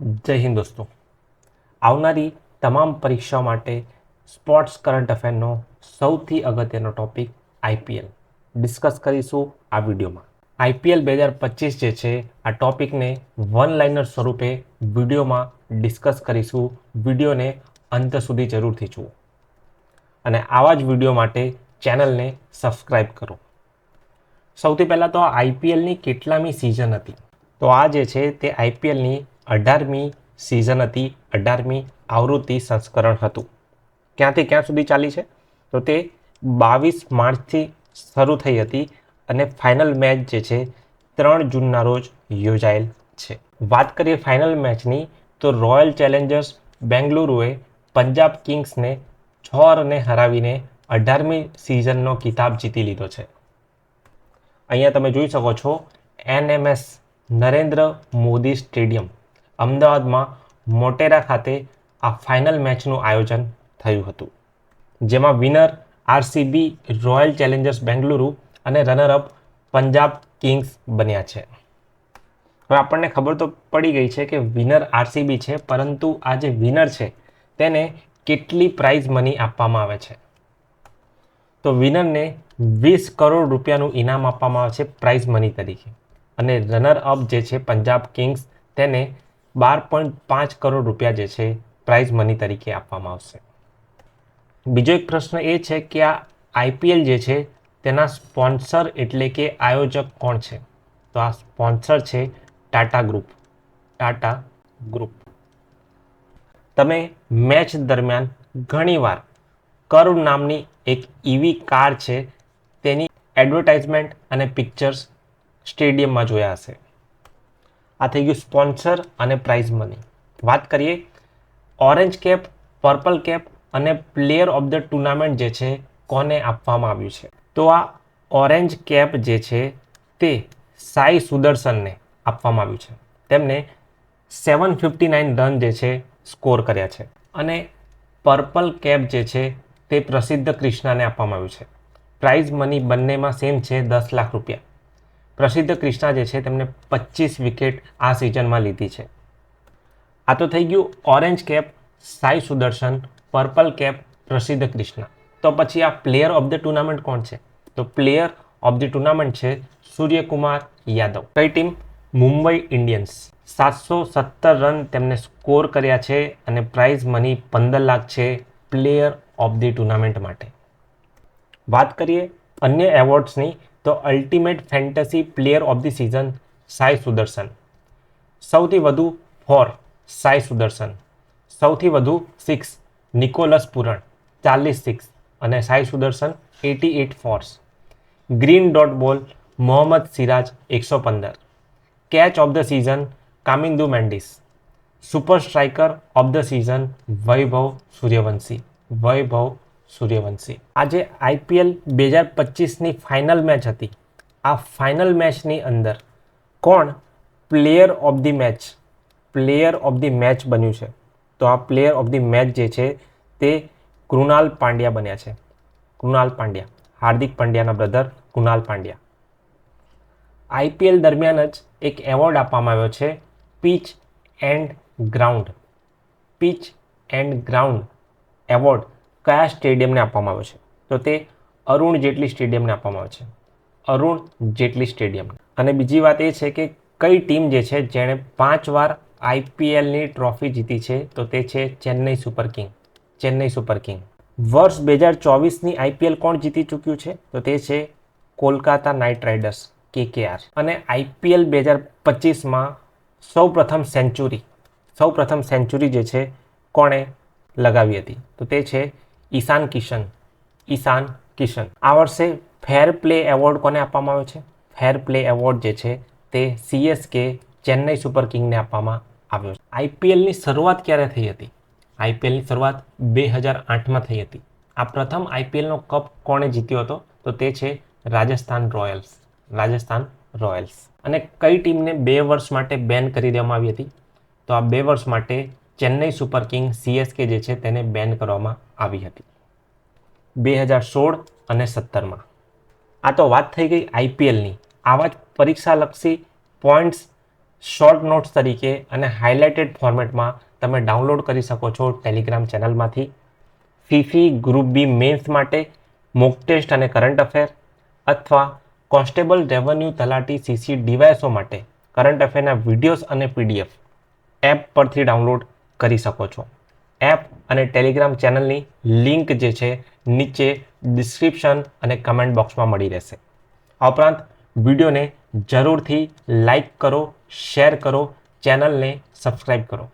જય હિન્દ દોસ્તો. આવનારી તમામ પરીક્ષાઓ માટે સ્પોર્ટ્સ કરંટ અફેરનો સૌથી અગત્યનો ટોપિક આઈપીએલ ડિસ્કસ કરીશું આ વિડીયોમાં. આઈપીએલ બે હજાર પચીસ જે છે, આ ટોપિકને વન લાઇનર સ્વરૂપે વિડીયોમાં ડિસ્કસ કરીશું. વિડીયોને અંત સુધી જરૂરથી જુઓ. અને આવા જ વીડિયો માટે ચેનલને સબસ્ક્રાઈબ કરો. સૌથી પહેલાં તો આઈપીએલની કેટલામી સિઝન હતી. તો આ જે છે તે આઈપીએલની અઢારમી સિઝન હતી, અઢારમી આવૃત્તિ સંસ્કરણ હતું. ક્યાંથી ક્યાં સુધી ચાલી છે? તો તે બાવીસ માર્ચથી શરૂ થઈ હતી અને ફાઇનલ મેચ જે છે, ત્રણ જૂનના રોજ યોજાયેલ છે. વાત કરીએ ફાઇનલ મેચની તો રોયલ ચેલેન્જર્સ બેંગલુરુએ પંજાબ કિંગ્સને છ રને હરાવીને અઢારમી સિઝનનો કિતાબ જીતી લીધો છે. અહીંયા તમે જોઈ શકો છો, એનએમએસ નરેન્દ્ર મોદી સ્ટેડિયમ. અમદાવાદમાં મોટેરા ખાતે આ ફાઇનલ મેચનું આયોજન થયું હતું, જેમાં winner RCB royal challengers Bengaluru અને રનરઅપ પંજાબ કિંગ્સ બન્યા છે. હવે આપણને ખબર તો પડી ગઈ છે કે વિનર આરસીબી છે, પરંતુ આ જે વિનર છે, તેને કેટલી પ્રાઇઝ મની આપવામાં આવે છે? તો વિનરને વીસ કરોડ રૂપિયાનું ઇનામ આપવામાં આવે છે પ્રાઇઝ મની તરીકે. અને રનર અપ જે છે પંજાબ કિંગ્સ તેને બાર પોઈન્ટ પાંચ કરોડ રૂપિયા જે છે પ્રાઇઝ મની તરીકે આપવામાં આવશે. બીજો એક પ્રશ્ન એ છે કે આ આઈપીએલ જે છે, તેના સ્પોન્સર એટલે કે આયોજક કોણ છે? તો આ સ્પોન્સર છે ટાટા ગ્રુપ ટાટા ગ્રુપ તમે મેચ દરમિયાન ઘણીવાર કર્વ નામની એક ઈવી કાર છે, તેની એડવર્ટાઇઝમેન્ટ અને પિક્ચર્સ સ્ટેડિયમમાં જોયા હશે. આ થઈ ગયું સ્પોન્સર અને પ્રાઇઝ મની વાત કરીએ ઓરેન્જ કેપ પર્પલ કેપ અને પ્લેયર ઓફ ધ ટુર્નામેન્ટ જે છે, કોને આપવામાં આવ્યું છે? તો આ ઓરેન્જ કેપ જે છે, તે સાઈ સુદર્શનને આપવામાં આવ્યું છે. તેમને સેવન ફિફ્ટી નાઇન રન જે છે સ્કોર કર્યા છે. અને પર્પલ કેપ જે છે, તે પ્રસિદ્ધ ક્રિષ્નાને આપવામાં આવ્યું છે. પ્રાઇઝ મની બંનેમાં સેમ છે, દસ લાખ રૂપિયા. પ્રસિદ્ધ ક્રિષ્ના જે છે તેમણે પચીસ વિકેટ આ સિઝનમાં લીધી છે. આ તો થઈ ગયું orange cap, Sai Sudharsan, purple cap, Prasidh Krishna. તો પછી આ પ્લેયર ઓફ ધ ટુર્નામેન્ટ કોણ છે? તો પ્લેયર ઓફ ધ ટુર્નામેન્ટ છે સૂર્યકુમાર યાદવ. કઈ ટીમ? મુંબઈ ઇન્ડિયન્સ. સાતસો સત્તર રન તેમને સ્કોર કર્યા છે અને પ્રાઇઝ મની પંદર લાખ છે પ્લેયર ઓફ ધી ટુર્નામેન્ટ માટે. વાત કરીએ અન્ય એવોર્ડ્સની તો ultimate fantasy player of the season, Sai Sudharsan. સૌથી વધુ ફોર, સાઈ સુદર્શન. સૌથી વધુ સિક્સ, નિકોલસ પુરણ, ચાલીસ સિક્સ અને Sai Sudharsan, eighty eight fours. Green dot ball, Mohammed Siraj, એકસો પંદર. Catch of the season, Kamindu Mendis. Super striker of the season, Vaibhav Suryavanshi. Vaibhav Suryavanshi. આજે IPL બે હજાર પચીસની ફાઇનલ મેચ હતી. આ final મેચની અંદર કોણ player of the match, player of the match બન્યું છે? તો આ પ્લેયર ઓફ ધી મેચ જે છે તે કૃણાલ પાંડ્યા બન્યા છે. કૃણાલ પાંડ્યા, હાર્દિક પંડ્યાના બ્રધર કૃણાલ પાંડ્યા. આઈપીએલ દરમિયાન જ એક એવોર્ડ આપવામાં આવ્યો છે pitch and ground pitch and ground award કયા સ્ટેડિયમને આપવામાં આવે છે? તો તે અરુણ જેટલી સ્ટેડિયમને આપવામાં આવે છે. અરુણ જેટલી સ્ટેડિયમ. અને બીજી વાત એ છે કે કઈ ટીમ જે છે, જેણે પાંચ વાર આઈપીએલની ટ્રોફી જીતી છે, તો તે છે Chennai super king. Chennai super king. વર્ષ બે હજાર ચોવીસની આઈપીએલ કોણ જીતી ચૂક્યું છે? તો તે છે કોલકાતા નાઇટ રાઇડર્સ, કેકેઆર. અને આઈપીએલ બે હજાર પચીસમાં સૌ પ્રથમ સેન્ચુરી સૌ પ્રથમ સેન્ચુરી જે છે, કોણે લગાવી હતી? તો તે છે ઈશાન કિશન. ઈશાન કિશન. આ વર્ષે ફેર પ્લે એવોર્ડ કોને આપવામાં આવ્યો છે? ફેર પ્લે એવોર્ડ જે છે તે સીએસકે ચેન્નઈ સુપર કિંગને આપવામાં આવ્યો છે. આઈપીએલની શરૂઆત ક્યારે થઈ હતી? આઈપીએલની શરૂઆત બે હજાર આઠમાં થઈ હતી. આ પ્રથમ આઈપીએલનો કપ કોણે જીત્યો હતો? તો તે છે રાજસ્થાન રોયલ્સ. રાજસ્થાન રોયલ્સ. અને કઈ ટીમને બે વર્ષ માટે બેન કરી દેવામાં આવી હતી? તો આ બે વર્ષ માટે ચેન્નઈ સુપર કિંગ સીએસકે જે છે તેને બેન કરવામાં આવી હતી. બે હજાર સોળ અને સત્તરમાં. આ તો વાત થઈ ગઈ આઈપીએલની આવા જ પરીક્ષાલક્ષી પોઈન્ટ્સ, શોર્ટ નોટ્સ તરીકે અને હાઇલાઇટેડ ફોર્મેટમાં તમે ડાઉનલોડ કરી શકો છો ટેલિગ્રામ ચેનલમાંથી. ફીફી ગ્રુપ બી મેન્સ માટે મોક ટેસ્ટ અને કરંટ અફેર અથવા કોન્સ્ટેબલ રેવન્યુ તલાટી સીસી ડીવાયસો માટે કરંટ અફેરના વિડીયોઝ અને પીડીએફ એપ પરથી ડાઉનલોડ કરી શકો છો. એપ અને ટેલિગ્રામ ચેનલની લિંક જે છે, નીચે ડિસ્ક્રિપ્શન અને કમેન્ટ બોક્સમાં મળી રહેશે. આ ઉપરાંત વિડીયોને જરૂરથી લાઈક કરો, શેર કરો, ચેનલને સબસ્ક્રાઈબ કરો.